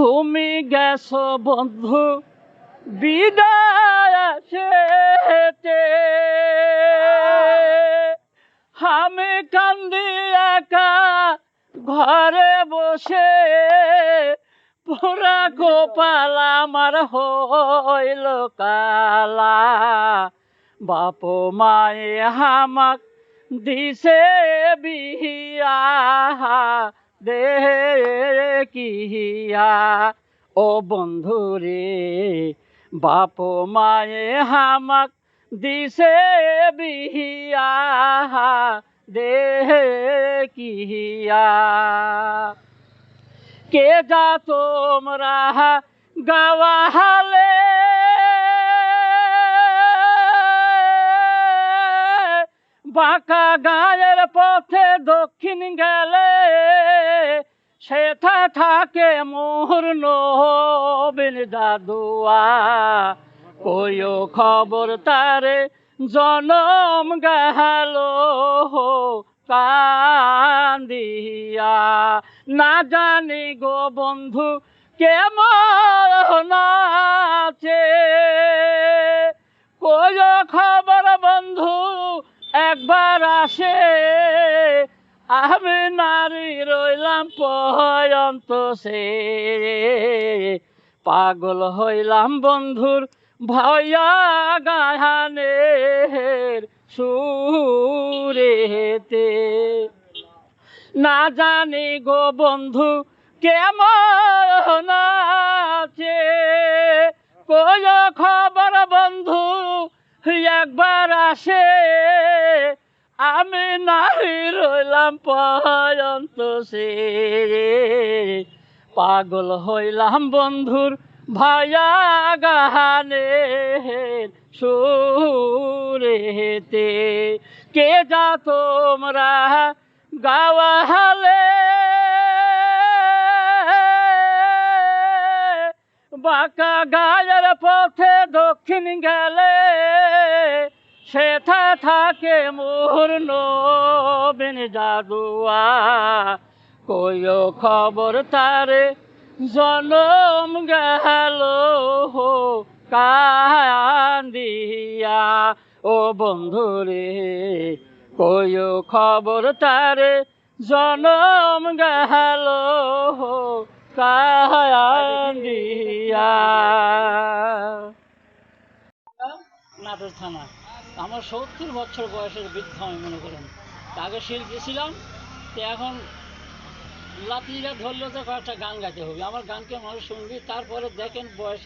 তুমি গেছো বন্ধু, বিদায় আমি কান্দি একা ঘরে বসে, পুরা গোপাল আমার হইল কালা। বাপ মায়ে হামাক দিছে বিয়া দে কিয়া ও বন্ধু রে বাপ মায়ে হামাক দিছে বিয়া দে কিয়া কে যা তোমরা গাওয়া বাঁকা গায়ের পথে দক্ষিণ গেলে সেথা থাকে মোহর নবীন দাদুয়া কইও খবর তারে, জনম গেলো কান্দিয়া। না জানি গো বন্ধু, কেমন আছে? কইও খবর একবার আসে আমি নারী রইলাম পয়ন্ত সে। পাগল হইলাম বন্ধুর ভয়া গাহানের সুরেতে। না জানি গো বন্ধু কেমন আছে কই খবর বন্ধু, একবার আসে। আমি নারী রইলাম পয়ন্ত পাগল হইলাম বন্ধুর ভায়া গাহানের সুরেতে। কে যা তোমরা গাওয়া হালে বাঁকা গায়ের পথে দক্ষিণ গেলে, সেথা থাকে মোর নবীন জাদুয়া। কইও খবর তারে, জনম গেল কান্দিয়া। ও বন্ধুরে কইও খবর তারে, জনম গেল কান্দিয়া। নাটোর থানা। আমার সত্তর বছর বয়সের বৃদ্ধ আমি মনে করেন। আগে শিল্পী ছিলাম তো এখন লাতিরা ধরলে তো কয়েকটা গান গাইতে হবে। আমার গানকে মানুষ শুনবি, তারপরে দেখেন বয়স